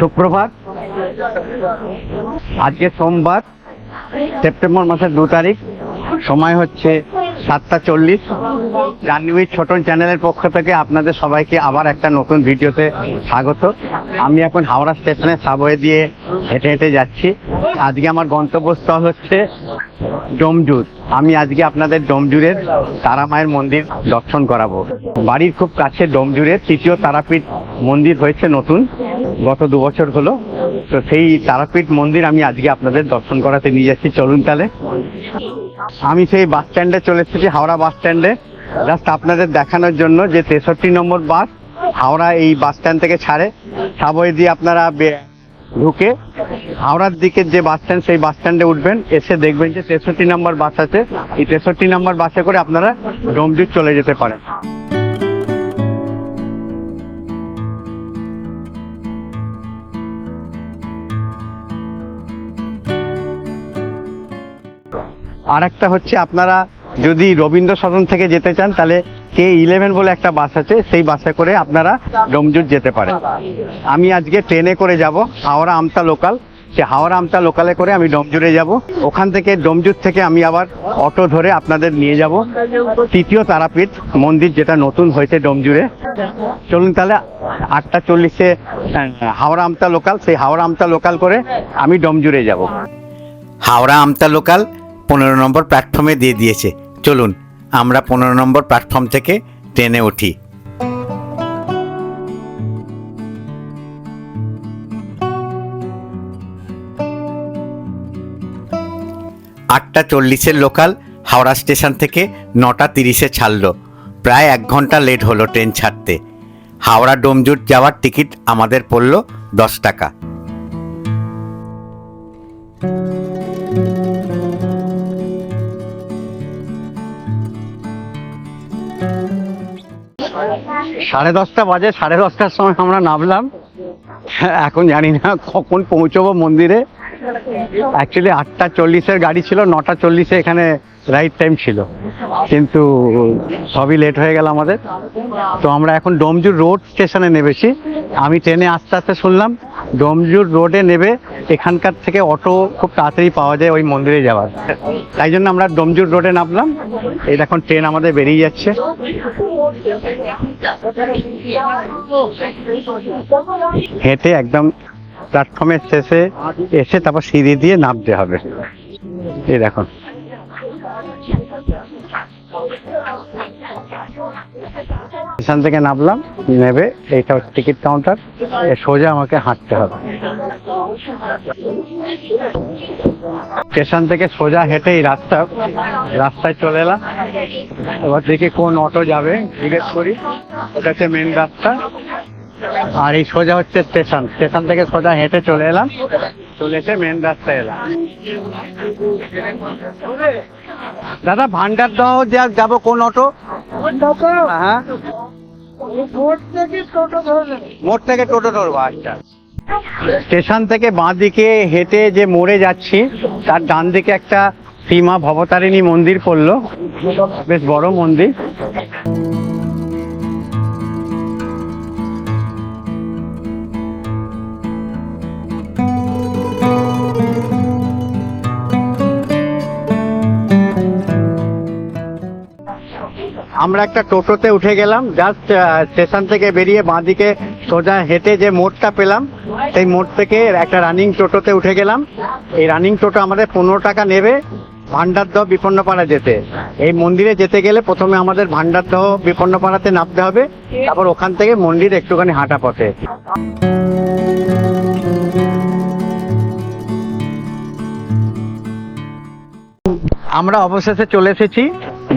সুপ্রভাত। আজকে সোমবার, সেপ্টেম্বর মাসের দু তারিখ। সময় হচ্ছে সাতটা চল্লিশ। জাহ্নবী ছোটন চ্যানেলের পক্ষ থেকে আপনাদের সবাইকে আবার একটা নতুন ভিডিওতে স্বাগত। আমি এখন হাওড়া স্টেশনে সাবওয়ে দিয়ে হেঁটে হেঁটে যাচ্ছি। আজকে আমার গন্তব্যস্থল হচ্ছে ডোমজুর। আমি আজকে আপনাদের ডোমজুরের তারা মায়ের মন্দির দর্শন করাবো। বাড়ির খুব কাছে ডোমজুরের তৃতীয় তারাপীঠ মন্দির হয়েছে নতুন। গত দু বছর হলো। তো সেই তারাপীঠ মন্দির আমি আজকে আপনাদের দর্শন করাতে নিয়ে যাচ্ছি। চলুন তাহলে। আমি সেই বাস স্ট্যান্ডে চলে এসেছি, হাওড়া বাস স্ট্যান্ডে। জাস্ট আপনাদের দেখানোর জন্য যে তেষট্টি নম্বর বাস হাওড়া এই বাস স্ট্যান্ড থেকে ছাড়ে। সাবওয়ে দিয়ে আপনারা ঢুকে হাওড়ার দিকের যে বাস স্ট্যান্ড, সেই বাস স্ট্যান্ডে উঠবেন। এসে দেখবেন যে তেষট্টি নম্বর বাস আছে। এই তেষট্টি নম্বর বাসে করে আপনারা ডোমজুর চলে যেতে পারেন। আর একটা হচ্ছে আপনারা যদি রবীন্দ্র সদন থেকে যেতে চান, তাহলে কে ইলেভেন বলে একটা বাস আছে, সেই বাসে করে আপনারা ডোমজুর যেতে পারেন। আমি আজকে ট্রেনে করে যাব, হাওড়া আমতা লোকাল সে হাওড়া আমতা লোকালে করে আমি ডোমজুরে যাব। ওখান থেকে ডোমজুর থেকে আমি আবার অটো ধরে আপনাদের নিয়ে যাব। তৃতীয় তারাপীঠ মন্দির যেটা নতুন হয়েছে ডোমজুরে চলুন তাহলে আটটা চল্লিশে হাওড়া আমতা লোকাল সেই হাওড়া আমতা লোকাল করে আমি ডোমজুরে যাব। হাওড়া আমতা লোকাল পনেরো নম্বর প্ল্যাটফর্মে দিয়ে দিয়েছে। চলুন, আমরা পনেরো নম্বর প্ল্যাটফর্ম থেকে ট্রেনে উঠি। আটটা চল্লিশের লোকাল হাওড়া স্টেশন থেকে নটা তিরিশে ছাড়ল। প্রায় এক ঘণ্টা লেট হলো ট্রেন ছাড়তে। হাওড়া ডোমজুট যাওয়ার টিকিট আমাদের পড়ল দশ টাকা। সাড়ে দশটা বাজে, সাড়ে দশটার সময় আমরা নামলাম। এখন জানি না কখন পৌঁছবো মন্দিরে। অ্যাকচুয়ালি আটটা চল্লিশের গাড়ি ছিল, নটা চল্লিশে এখানে রাইট টাইম ছিল। কিন্তু সবই লেট হয়ে গেল আমাদের। তো আমরা এখন ডোমজুর রোড স্টেশনে নেবেছি আমি ট্রেনে আস্তে আস্তে শুনলাম, ডোমজুর রোডে নেবে, এখানকার থেকে অটো খুব তাড়াতাড়ি পাওয়া যায় ওই মন্দিরে যাওয়ার। তাই জন্য আমরা ডোমজুর রোডে নামলাম। এই দেখুন, ট্রেন আমাদের বেরিয়ে যাচ্ছে। হেঁটে একদম প্ল্যাটফর্মের শেষে এসে তারপর সিঁড়ি দিয়ে নামতে হবে। এই দেখুন। স্টেশন থেকে নামলাম, নেবে, এইটা হচ্ছে টিকিট কাউন্টার সোজা আমাকে হাঁটতে হবে। স্টেশন থেকে সোজা হেঁটে এই রাস্তা, রাস্তায় চলে এলাম। এবার দেখি কোন অটো যাবে, জিজ্ঞেস করি। এটা হচ্ছে মেন রাস্তা। আর এই সোজা হচ্ছে স্টেশন। স্টেশন থেকে সোজা হেঁটে চলে এলাম। চলে এসে মেন রাস্তায় এলাম দাদা, ভান্ডার দহ যাব কোন অটো হ্যাঁ? মোড় থেকে টোটো ধরবো আচ্ছা। স্টেশন থেকে বাঁ দিকে হেঁটে যে মোড়ে যাচ্ছি, তার ডান দিকে একটা সীমা ভবতারিণী মন্দির পড়ল। বেশ বড় মন্দির। আমরা একটা টোটোতে উঠে গেলাম জাস্ট স্টেশন থেকে বেরিয়ে বাঁদিকে সোজা হেঁটে যে মোড়টা পেলাম, সেই মোড় থেকে একটা রানিং টোটোতে উঠে গেলাম। এই রানিং টোটো আমাদের পনেরো টাকা নেবে ভান্ডারদহ বিপন্নপাড়া যেতে। এই মন্দিরে যেতে গেলে প্রথমে আমাদের ভান্ডারদহ বিপন্নপাড়াতে নামতে হবে, তারপর ওখান থেকে মন্দির একটুখানি হাঁটা পথে। আমরা অবশেষে চলে এসেছি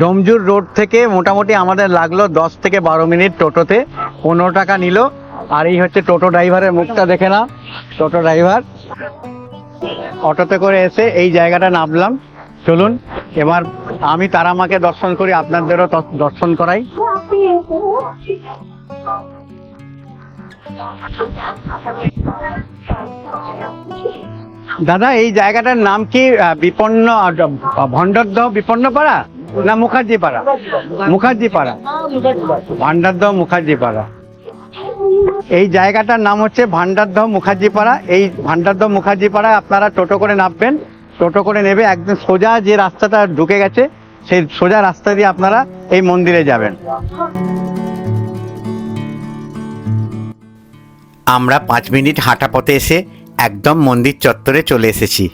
ডোমজুর রোড থেকে। মোটামুটি আমাদের লাগল দশ থেকে বারো মিনিট টোটোতে। পনেরো টাকা নিল। আর এই হচ্ছে টোটো ড্রাইভারের মুখটা দেখে না টোটো ড্রাইভার। অটোতে করে এসে এই জায়গাটা নামলাম। চলুন, এবার আমি তারা মাকে দর্শন করি, আপনাদেরও দর্শন করাই। দাদা, এই জায়গাটার নাম কি বিপন্ন ভণ্ডরদহ বিপন্ন পাড়া না মুখার্জি পাড়া মুখার্জি পাড়া ভান্ডারদহ মুখার্জি পাড়া এই জায়গাটার নাম হচ্ছে ভান্ডারদহ মুখার্জিপাড়া। এই ভান্ডারদহ মুখার্জিপাড়ায় আপনারা টোটো করে নামবেন। টোটো করে নেবে, একদম সোজা যে রাস্তাটা ঢুকে গেছে, সেই সোজা রাস্তা দিয়ে আপনারা এই মন্দিরে যাবেন। আমরা পাঁচ মিনিট হাঁটা পথে এসে একদম মন্দির চত্বরে চলে এসেছি।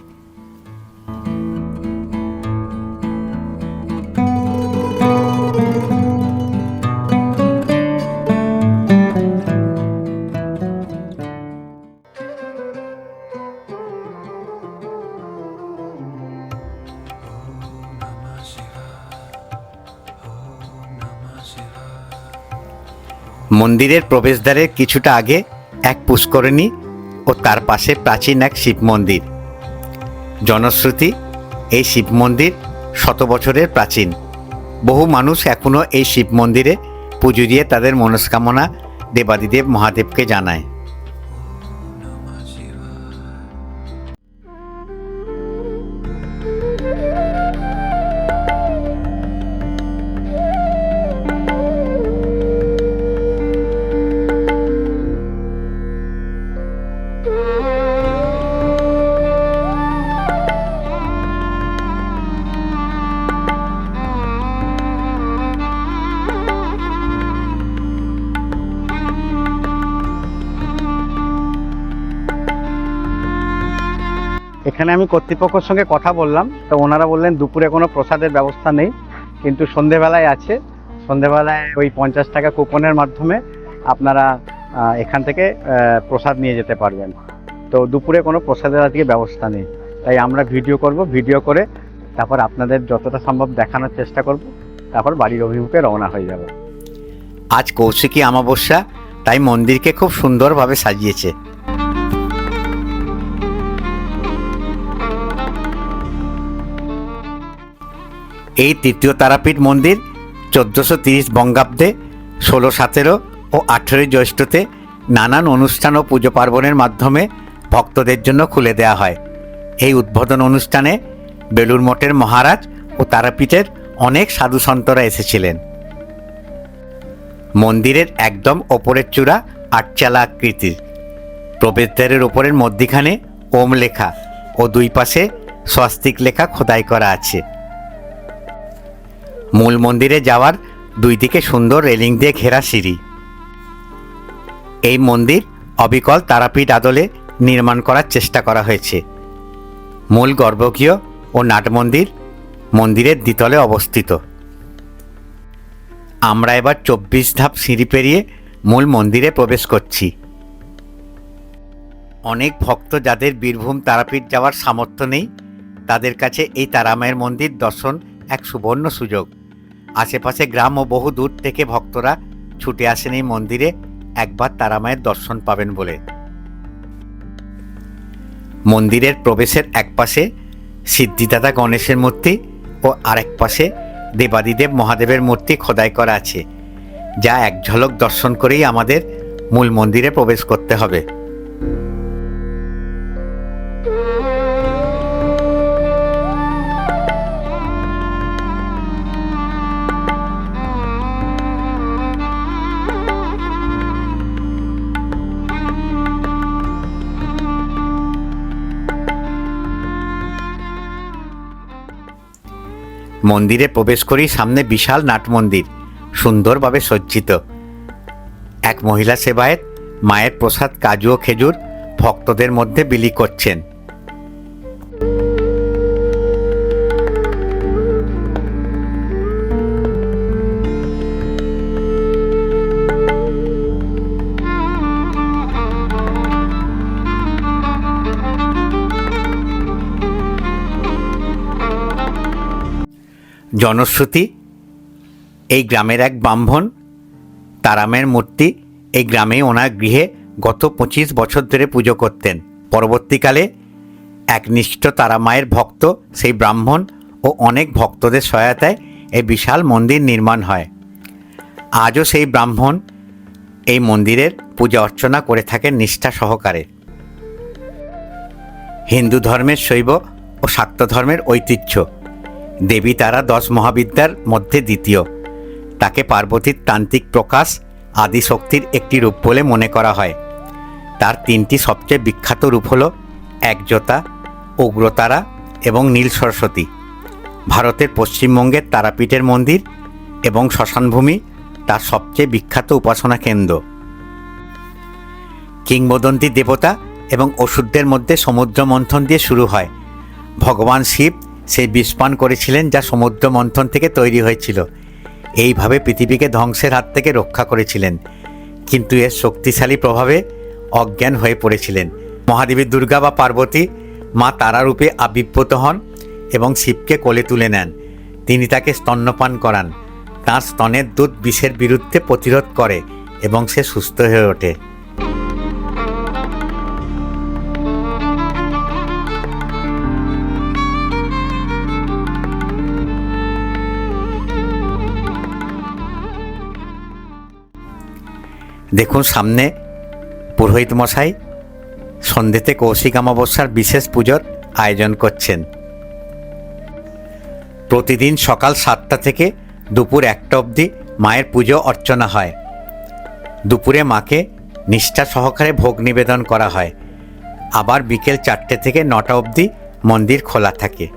মন্দিরের প্রবেশদ্বারের কিছুটা আগে এক পুষ্করিণী ও তার পাশে প্রাচীন এক শিব মন্দির। জনশ্রুতি, এই শিব মন্দির শত বছরের প্রাচীন। বহু মানুষ এখনও এই শিব মন্দিরে পুজো দিয়ে তাদের মনস্কামনা দেবাদিদেব মহাদেবকে জানায়। এখানে আমি কর্তৃপক্ষের সঙ্গে কথা বললাম। তো ওনারা বললেন, দুপুরে কোনো প্রসাদের ব্যবস্থা নেই। কিন্তু সন্ধেবেলায় আছে। সন্ধেবেলায় ওই পঞ্চাশ টাকা কুপনের মাধ্যমে আপনারা এখান থেকে প্রসাদ নিয়ে যেতে পারবেন। তো দুপুরে কোনো প্রসাদের আজকে ব্যবস্থা নেই। তাই আমরা ভিডিও করব, ভিডিও করে তারপর আপনাদের যতটা সম্ভব দেখানোর চেষ্টা করব। তারপর বাড়ির অভিমুখে রওনা হয়ে যাব। আজ কৌশিকী অমাবস্যা, তাই মন্দিরকে খুব সুন্দরভাবে সাজিয়েছে। এই তৃতীয় তারাপীঠ মন্দির চোদ্দোশো তিরিশ বঙ্গাব্দে, ষোলো সতেরো ও আঠেরোই জ্যৈষ্ঠতে নানান অনুষ্ঠান ও পুজো পার্বণের মাধ্যমে ভক্তদের জন্য খুলে দেওয়া হয়। এই উদ্বোধন অনুষ্ঠানে বেলুর মঠের মহারাজ ও তারাপীঠের অনেক সাধু সন্তরা এসেছিলেন। মন্দিরের একদম ওপরের চূড়া আটচালা আকৃতির। প্রবেশদ্বারের ওপরের মধ্যিখানে ওম লেখা ও দুই পাশে স্বস্তিক লেখা খোদাই করা আছে। মূল মন্দিরে যাওয়ার দুই দিকে সুন্দর রেলিং দিয়ে ঘেরা সিঁড়ি। এই মন্দির অবিকল তারাপীঠ আদলে নির্মাণ করার চেষ্টা করা হয়েছে। মূল গর্ভগৃহ ও নাট মন্দির মন্দিরের দ্বিতলে অবস্থিত। আমরা এবার চব্বিশ ধাপ সিঁড়ি পেরিয়ে মূল মন্দিরে প্রবেশ করছি। অনেক ভক্ত যাদের বীরভূম তারাপীঠ যাওয়ার সামর্থ্য নেই, তাদের কাছে এই তারামায়ের মন্দির দর্শন এক সুবর্ণ সুযোগ। আশেপাশে গ্রাম ও বহু দূর থেকে ভক্তরা ছুটে আসেন এই মন্দিরে, একবার তারামায়ের দর্শন পাবেন বলে। মন্দিরের প্রবেশের এক পাশে সিদ্ধিদাতা গণেশের মূর্তি ও আরেক পাশে দেবাদিদেব মহাদেবের মূর্তি খোদাই করা আছে, যা এক ঝলক দর্শন করেই আমাদের মূল মন্দিরে প্রবেশ করতে হবে। মন্দিরে প্রবেশ করি, সামনে বিশাল নাট মন্দির, সুন্দরভাবে সজ্জিত। এক মহিলা সেবায়েত, মায়ের প্রসাদ, কাজু ও খেজুর ভক্তদের মধ্যে বিলি করছেন। জনশ্রুতি, এই গ্রামের এক ব্রাহ্মণ, তারামের মূর্তি, এই গ্রামে ওনার গৃহে গত পঁচিশ বছর ধরে পুজো করতেন। পরবর্তীকালে একনিষ্ঠ তারামায়ের ভক্ত, সেই ব্রাহ্মণ ও অনেক ভক্তদের সহায়তায় এই বিশাল মন্দির নির্মাণ হয়। আজও সেই ব্রাহ্মণ এই মন্দিরের পূজা অর্চনা করে থাকেন নিষ্ঠা সহকারে। হিন্দু ধর্মের শৈব ও শাক্ত ধর্মের ঐতিহ্য। দেবী তারা দশ মহাবিদ্যার মধ্যে দ্বিতীয়। তাকে পার্বতীর তান্ত্রিক প্রকাশ আদিশক্তির একটি রূপ বলে মনে করা হয়। তার তিনটি সবচেয়ে বিখ্যাত রূপ হল একজোতা, উগ্রতারা এবং নীল সরস্বতী। ভারতের পশ্চিমবঙ্গের তারাপীঠের মন্দির এবং শ্মশানভূমি তার সবচেয়ে বিখ্যাত উপাসনা কেন্দ্র। কিংবদন্তি দেবতা এবং ওষুধদের মধ্যে সমুদ্র মন্থন দিয়ে শুরু হয়। ভগবান শিব সেই বিষপান করেছিলেন যা সমুদ্র মন্থন থেকে তৈরি হয়েছিল। এইভাবে পৃথিবীকে ধ্বংসের হাত থেকে রক্ষা করেছিলেন। কিন্তু এর শক্তিশালী প্রভাবে অজ্ঞান হয়ে পড়েছিলেন। মহাদেবী দুর্গা বা পার্বতী মা তারারূপে আবির্ভূত হন এবং শিবকে কোলে তুলে নেন। তিনি তাকে স্তন্যপান করান। তাঁর স্তনের দুধ বিষের বিরুদ্ধে প্রতিরোধ করে এবং সে সুস্থ হয়ে ওঠে। দেখুন সামনে পুরোহিত মশাই সন্ধ্যেতে কৌশিক অমাবস্যার বিশেষ পুজোর আয়োজন করছেন। প্রতিদিন সকাল সাতটা থেকে দুপুর একটা অবধি মায়ের পুজো অর্চনা হয়। দুপুরে মাকে নিষ্ঠা সহকারে ভোগ নিবেদন করা হয়। আবার বিকেল চারটে থেকে নটা অবধি মন্দির খোলা থাকে।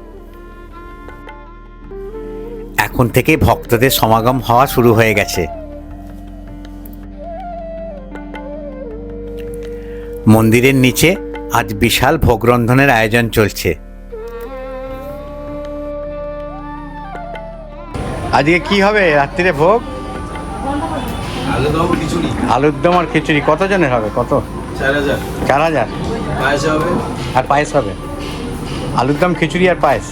এখন থেকে ভক্তদের সমাগম হওয়া শুরু হয়ে গেছে। মন্দিরের নিচে আজ বিশাল ভোগরন্ধনের আয়োজন চলছে। আজকে কি হবে রাত্রিরে ভোগ? আলুর দম আর খিচুড়ি। কতজনের হবে? কত? চার হাজার আর পায়েস হবে? আলুর দম খিচুড়ি আর পায়েস?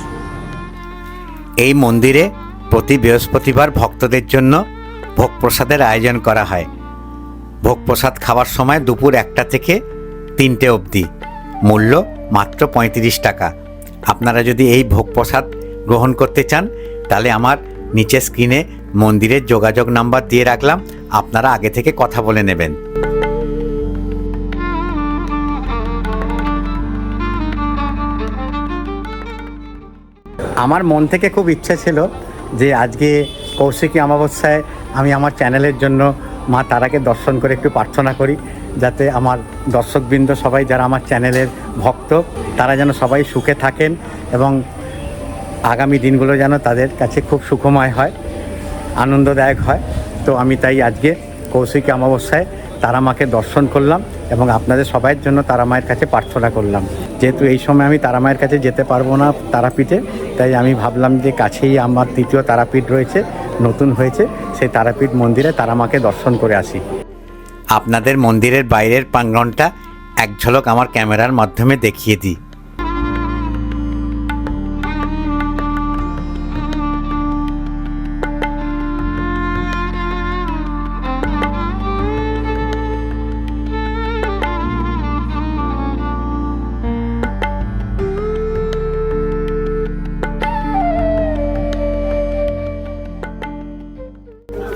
এই মন্দিরে প্রতি বৃহস্পতিবার ভক্তদের জন্য ভোগ প্রসাদের আয়োজন করা হয়। ভোগ প্রসাদ খাওয়ার সময় দুপুর একটা থেকে তিনটে অবধি। মূল্য মাত্র পঁয়ত্রিশ টাকা। আপনারা যদি এই ভোগ প্রসাদ গ্রহণ করতে চান, তাহলে আমার নিচে স্ক্রিনে মন্দিরের যোগাযোগ নাম্বার দিয়ে রাখলাম। আপনারা আগে থেকে কথা বলে নেবেন। আমার মন থেকে খুব ইচ্ছা ছিল যে আজকে কৌশিকী অমাবস্যায় আমি আমার চ্যানেলের জন্য মা তারাকে দর্শন করে একটু প্রার্থনা করি। যাতে আমার দর্শকবৃন্দ সবাই যারা আমার চ্যানেলের ভক্ত, তারা যেন সবাই সুখে থাকেন এবং আগামী দিনগুলো যেন তাদের কাছে খুব সুখময় হয়, আনন্দদায়ক হয়। তো আমি তাই আজকে কৌশিকী অমাবস্যায় তারা মাকে দর্শন করলাম এবং আপনাদের সবাইয়ের জন্য তারা মায়ের কাছে প্রার্থনা করলাম। যেহেতু এই সময় আমি তারা মায়ের কাছে যেতে পারব না তারাপীঠে, তাই আমি ভাবলাম যে কাছেই আমার তৃতীয় তারাপীঠ রয়েছে, নতুন হয়েছে, সেই তারাপীঠ মন্দিরে তারা মাকে দর্শন করে আসি। আপনাদের মন্দিরের বাইরের প্রাঙ্গনটা এক ঝলক আমার ক্যামেরার মাধ্যমে দেখিয়ে দিই।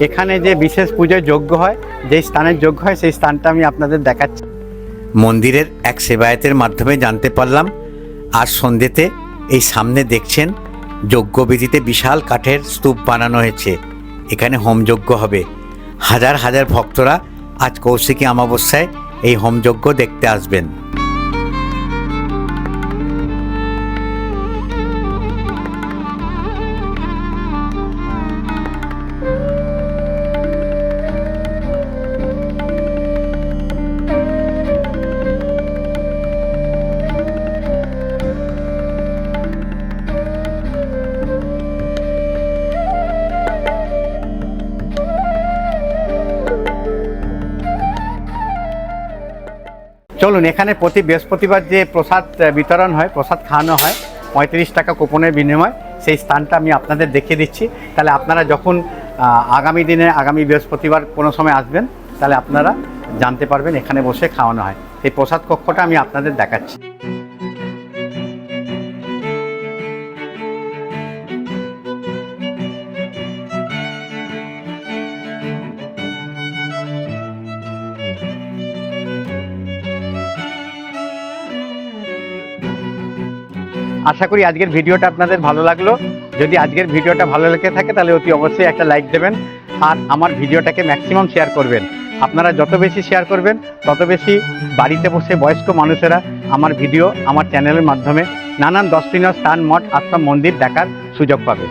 এখানে যে বিশেষ পুজোর যোগ্য হয়, যেই স্থানের যোগ্য হয়, সেই স্থানটা আমি আপনাদের দেখাচ্ছি। মন্দিরের এক সেবায়তের মাধ্যমে জানতে পারলাম আজ সন্ধ্যেতে এই সামনে দেখছেন যজ্ঞবিধিতে বিশাল কাঠের স্তূপ বানানো হয়েছে। এখানে হোমযজ্ঞ হবে। হাজার হাজার ভক্তরা আজ কৌশিকী অমাবস্যায় এই হোমযজ্ঞ দেখতে আসবেন। চলুন, এখানে প্রতি বৃহস্পতিবার যে প্রসাদ বিতরণ হয়, প্রসাদ খাওয়ানো হয়, পঁয়ত্রিশ টাকা কুপনের বিনিময়, সেই স্থানটা আমি আপনাদের দেখিয়ে দিচ্ছি। তাহলে আপনারা যখন আগামী দিনে, আগামী বৃহস্পতিবার কোনো সময় আসবেন, তাহলে আপনারা জানতে পারবেন এখানে বসে খাওয়ানো হয়। এই প্রসাদ কক্ষটা আমি আপনাদের দেখাচ্ছি। আশা করি আজকের ভিডিওটা আপনাদের ভালো লাগল। যদি আজকের ভিডিওটা ভালো লেগে থাকে, তাহলে অতি অবশ্যই একটা লাইক দেবেন আর আমার ভিডিওটাকে ম্যাক্সিমাম শেয়ার করবেন। আপনারা যত বেশি শেয়ার করবেন, তত বেশি বাড়িতে বসে বয়স্ক মানুষেরা আমার ভিডিও আমার চ্যানেলের মাধ্যমে নানান দর্শনীয় স্থান, মঠ, আশ্রম, মন্দির দেখার সুযোগ পাবে।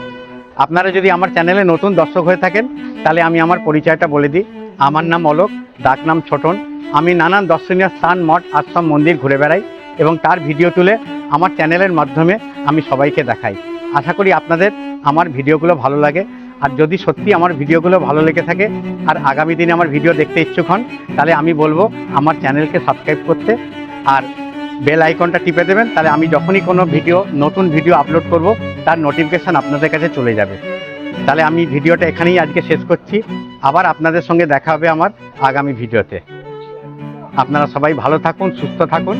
আপনারা যদি আমার চ্যানেলে নতুন দর্শক হয়ে থাকেন, তাহলে আমি আমার পরিচয়টা বলে দিই। আমার নাম অলোক, ডাক নাম ছোটন। আমি নানান দর্শনীয় স্থান, মঠ, আশ্রম, মন্দির ঘুরে বেড়াই। এবং তার ভিডিও তুলে আমার চ্যানেলের মাধ্যমে আমি সবাইকে দেখাই। আশা করি আপনাদের আমার ভিডিওগুলো ভালো লাগে। আর যদি সত্যি আমার ভিডিওগুলো ভালো লেগে থাকে, আর আগামী দিনে আমার ভিডিও দেখতে ইচ্ছুক হন, তাহলে আমি বলব আমার চ্যানেলকে সাবস্ক্রাইব করতে আর বেল আইকনটা টিপে দেবেন, তাহলে আমি যখনই কোনো ভিডিও, নতুন ভিডিও আপলোড করব, তার নোটিফিকেশান আপনাদের কাছে চলে যাবে। তাহলে আমি ভিডিওটা এখানেই আজকে শেষ করছি। আবার আপনাদের সঙ্গে দেখা হবে আমার আগামী ভিডিওতে। আপনারা সবাই ভালো থাকুন, সুস্থ থাকুন।